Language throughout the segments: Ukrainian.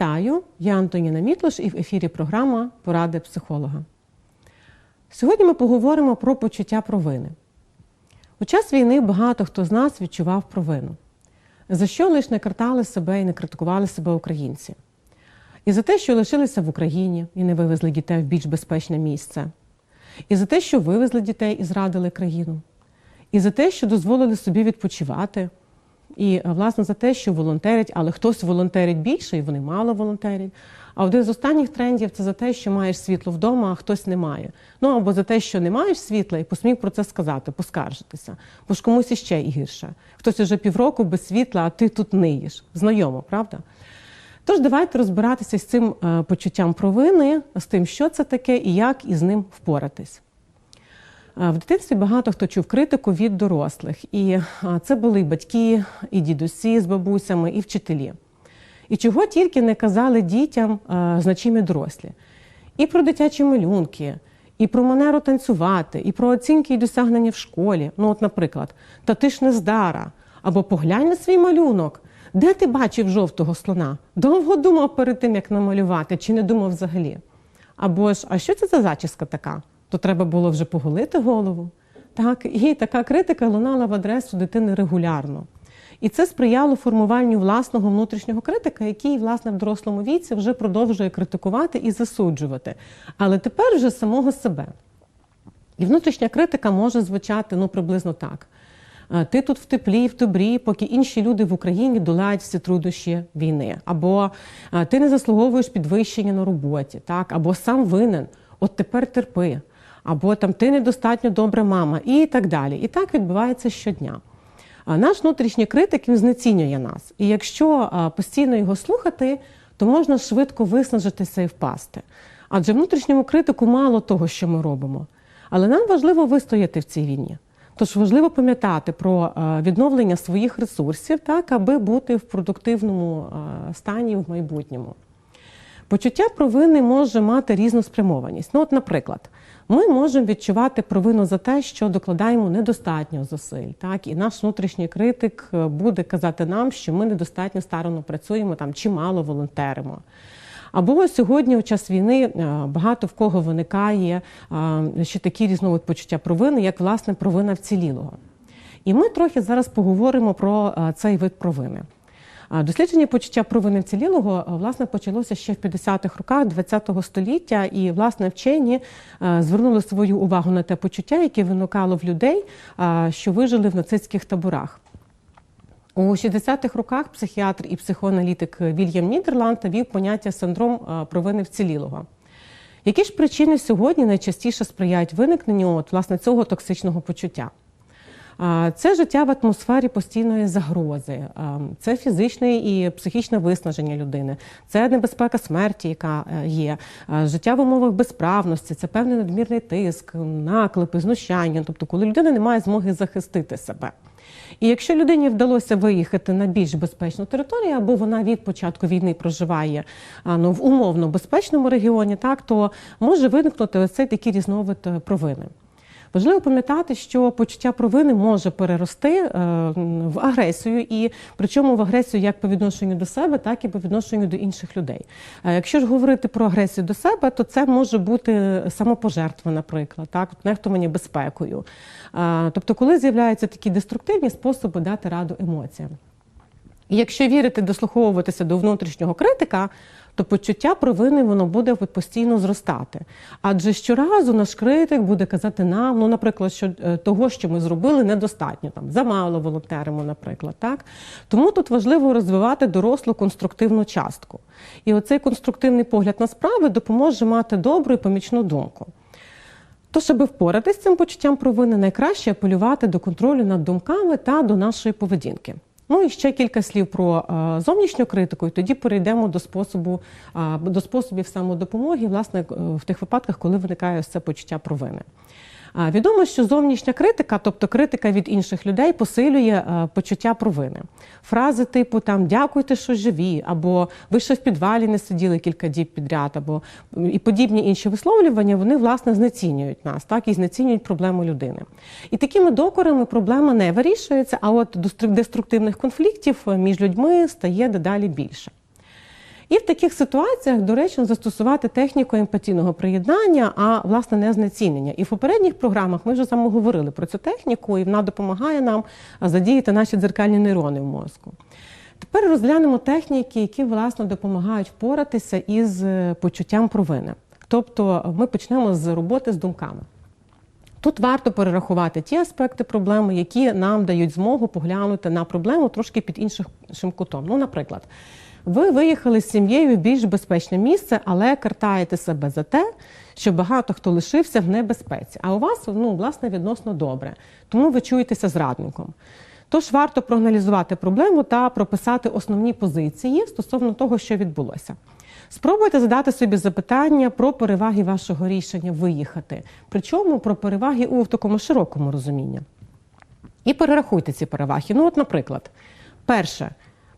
Вітаю! Я Антоніна Мітлош і в ефірі програма Поради психолога. Сьогодні ми поговоримо про почуття провини. У час війни багато хто з нас відчував провину, за що лише не картали себе і не критикували себе українці. І за те, що лишилися в Україні і не вивезли дітей в більш безпечне місце, і за те, що вивезли дітей і зрадили країну, і за те, що дозволили собі відпочивати. І власне за те, що волонтерять, але хтось волонтерить більше, і вони мало волонтерять. А один з останніх трендів це за те, що маєш світло вдома, а хтось не має. Ну або за те, що не маєш світла, і посмів про це сказати, поскаржитися. Бо ж комусь іще гірше. Хтось уже півроку без світла, а ти тут ниєш. Знайомо, правда? Тож давайте розбиратися з цим е, почуттям провини, з тим, що це таке і як із ним впоратись. В дитинстві багато хто чув критику від дорослих, і це були і батьки, і дідусі з бабусями, і вчителі. І чого тільки не казали дітям значимі дорослі. І про дитячі малюнки, і про манеру танцювати, і про оцінки і досягнення в школі. Ну, от, наприклад, та ти ж не здара, або поглянь на свій малюнок. Де ти бачив жовтого слона? Довго думав перед тим, як намалювати, чи не думав взагалі? Або ж, а що це за зачіска така? То треба було вже поголити голову. Так, І така критика лунала в адресу дитини регулярно. І це сприяло формуванню власного внутрішнього критика, який, власне, в дорослому віці вже продовжує критикувати і засуджувати. Але тепер вже самого себе. І внутрішня критика може звучати ну, приблизно так. Ти тут в теплі, в добрі, поки інші люди в Україні долають всі труднощі війни. Або ти не заслуговуєш підвищення на роботі, так? або сам винен, от тепер терпи або там ти недостатньо добра мама, і так далі. І так відбувається щодня. Наш внутрішній критик він знецінює нас. І якщо постійно його слухати, то можна швидко виснажитися і впасти. Адже внутрішньому критику мало того, що ми робимо. Але нам важливо вистояти в цій війні. Тож важливо пам'ятати про відновлення своїх ресурсів, так, аби бути в продуктивному стані в майбутньому. Почуття провини може мати різну спрямованість. Ну, от, наприклад, ми можемо відчувати провину за те, що докладаємо недостатньо зусиль. Так, і наш внутрішній критик е, буде казати нам, що ми недостатньо старано працюємо там чи мало волонтеримо. Або сьогодні, у час війни, е, багато в кого виникає е, ще такі різновид почуття провини, як власне провина вцілілого. І ми трохи зараз поговоримо про цей вид провини. Дослідження почуття провини вцілілого власне почалося ще в 50-х роках ХХ століття, і власне вчені звернули свою увагу на те почуття, яке виникало в людей, що вижили в нацистських таборах. У 60-х роках психіатр і психоаналітик Вільям Нідерланд вів поняття синдром провини вцілілого. Які ж причини сьогодні найчастіше сприяють виникненню от, власне цього токсичного почуття? Це життя в атмосфері постійної загрози, це фізичне і психічне виснаження людини, це небезпека смерті, яка е, є, життя в умовах безправності, це певний надмірний тиск, наклепи, знущання, тобто, коли людина не має змоги захистити себе. І якщо людині вдалося виїхати на більш безпечну територію, або вона від початку війни проживає ну, в умовно безпечному регіоні, так то може виникнути ось цей такий різновид е, провини. Важливо пам'ятати, що почуття провини може перерости е, в агресію, і причому в агресію як по відношенню до себе, так і по відношенню до інших людей. Е, якщо ж говорити про агресію до себе, то це може бути самопожертва, наприклад, так нехтування безпекою. Е, тобто, коли з'являються такі деструктивні способи дати раду емоціям. І якщо вірити, дослуховуватися до внутрішнього критика, то почуття провини воно буде постійно зростати. Адже щоразу наш критик буде казати нам, ну, наприклад, що е, того, що ми зробили, недостатньо там замало волонтеримо, наприклад. так? Тому тут важливо розвивати дорослу конструктивну частку. І оцей конструктивний погляд на справи допоможе мати добру і помічну думку. Тож, аби впоратися з цим почуттям провини, найкраще апелювати до контролю над думками та до нашої поведінки. Ну і ще кілька слів про зовнішню критику, і тоді перейдемо до способу до способів самодопомоги, власне, в тих випадках, коли виникає це почуття провини. Відомо, що зовнішня критика, тобто критика від інших людей, посилює почуття провини. Фрази типу там дякуйте, що живі, або ви ще в підвалі не сиділи кілька діб підряд, або і подібні інші висловлювання, вони власне знецінюють нас, так і знецінюють проблему людини. І такими докорами проблема не вирішується, а от деструктивних конфліктів між людьми стає дедалі більше. І в таких ситуаціях доречно застосувати техніку емпатійного приєднання, а власне не знецінення. І в попередніх програмах ми вже саме говорили про цю техніку, і вона допомагає нам задіяти наші дзеркальні нейрони в мозку. Тепер розглянемо техніки, які власне допомагають впоратися із е, почуттям провини. Тобто ми почнемо з роботи з думками. Тут варто перерахувати ті аспекти проблеми, які нам дають змогу поглянути на проблему трошки під іншим кутом. Ну, наприклад, ви виїхали з сім'єю в більш безпечне місце, але картаєте себе за те, що багато хто лишився в небезпеці. А у вас ну, власне відносно добре, тому ви чуєтеся зрадником. Тож варто проаналізувати проблему та прописати основні позиції стосовно того, що відбулося. Спробуйте задати собі запитання про переваги вашого рішення виїхати, причому про переваги у такому широкому розумінні. І перерахуйте ці переваги. Ну, от, наприклад, перше,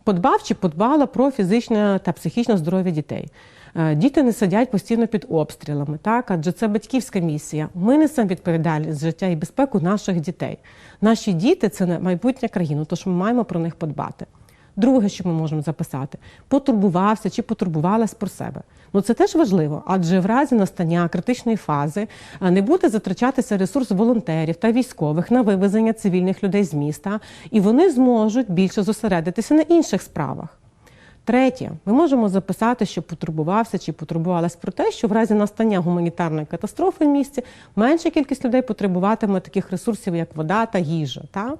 подбав чи подбала про фізичне та психічне здоров'я дітей. Е, діти не сидять постійно під обстрілами, так адже це батьківська місія. Ми несемо відповідальність за життя і безпеку наших дітей. Наші діти це майбутнє країни, тож ми маємо про них подбати. Друге, що ми можемо записати, потурбувався чи потурбувалась про себе. Ну це теж важливо, адже в разі настання критичної фази не буде затрачатися ресурс волонтерів та військових на вивезення цивільних людей з міста, і вони зможуть більше зосередитися на інших справах. Третє, ми можемо записати, що потурбувався чи потурбувалась про те, що в разі настання гуманітарної катастрофи в місті менша кількість людей потребуватиме таких ресурсів, як вода та їжа. Та?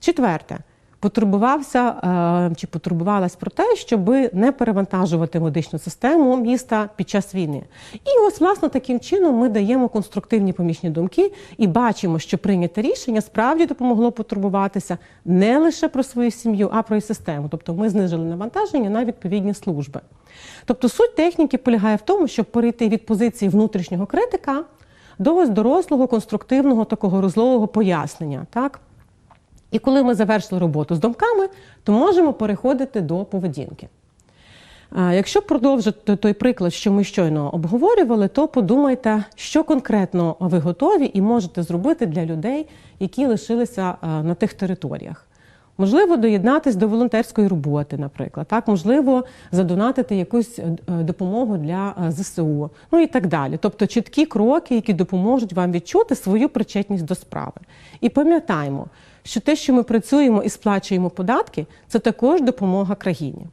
Четверте, потурбувався е, чи потурбувалась про те, щоб не перевантажувати медичну систему міста під час війни. І ось, власне, таким чином ми даємо конструктивні помічні думки і бачимо, що прийняте рішення справді допомогло потурбуватися не лише про свою сім'ю, а про і систему. Тобто ми знижили навантаження на відповідні служби. Тобто суть техніки полягає в тому, щоб перейти від позиції внутрішнього критика до ось дорослого, конструктивного такого розлогого пояснення. так? І коли ми завершили роботу з думками, то можемо переходити до поведінки. Якщо продовжити той приклад, що ми щойно обговорювали, то подумайте, що конкретно ви готові і можете зробити для людей, які лишилися на тих територіях. Можливо, доєднатися до волонтерської роботи, наприклад, так, можливо, задонатити якусь е, допомогу для е, ЗСУ, ну і так далі. Тобто чіткі кроки, які допоможуть вам відчути свою причетність до справи. І пам'ятаємо, що те, що ми працюємо і сплачуємо податки, це також допомога країні.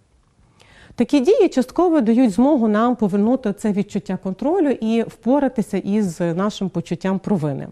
Такі дії частково дають змогу нам повернути це відчуття контролю і впоратися із нашим почуттям провини.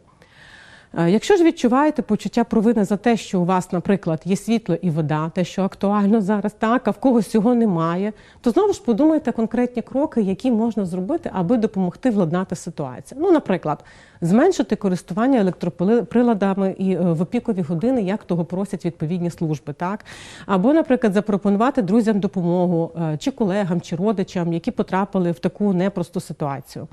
Е, якщо ж відчуваєте почуття провини за те, що у вас, наприклад, є світло і вода, те, що актуально зараз, так, а в когось цього немає, то знову ж подумайте конкретні кроки, які можна зробити, аби допомогти владнати ситуацію. Ну, наприклад, зменшити користування електроприладами і е, в опікові години, як того просять відповідні служби, так або, наприклад, запропонувати друзям допомогу е, чи колегам, чи родичам, які потрапили в таку непросту ситуацію.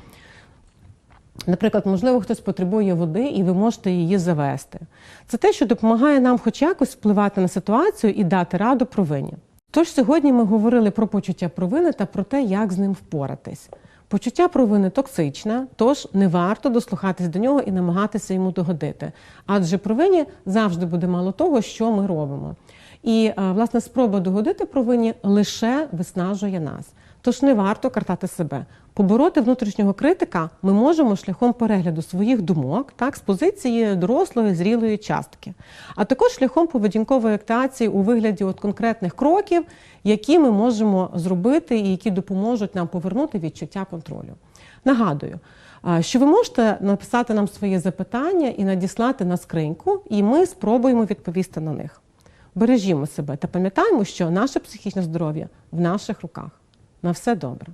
Наприклад, можливо, хтось потребує води, і ви можете її завести. Це те, що допомагає нам, хоч якось впливати на ситуацію і дати раду провині. Тож сьогодні ми говорили про почуття провини та про те, як з ним впоратись. Почуття провини токсичне, тож не варто дослухатись до нього і намагатися йому догодити. Адже провині завжди буде мало того, що ми робимо. І, власне, спроба догодити провині лише виснажує нас. Тож не варто картати себе. Побороти внутрішнього критика ми можемо шляхом перегляду своїх думок, так, з позиції дорослої, зрілої частки, а також шляхом поведінкової актації у вигляді от конкретних кроків, які ми можемо зробити і які допоможуть нам повернути відчуття контролю. Нагадую, що ви можете написати нам свої запитання і надіслати на скриньку, і ми спробуємо відповісти на них. Бережімо себе та пам'ятаємо, що наше психічне здоров'я в наших руках. На все добре.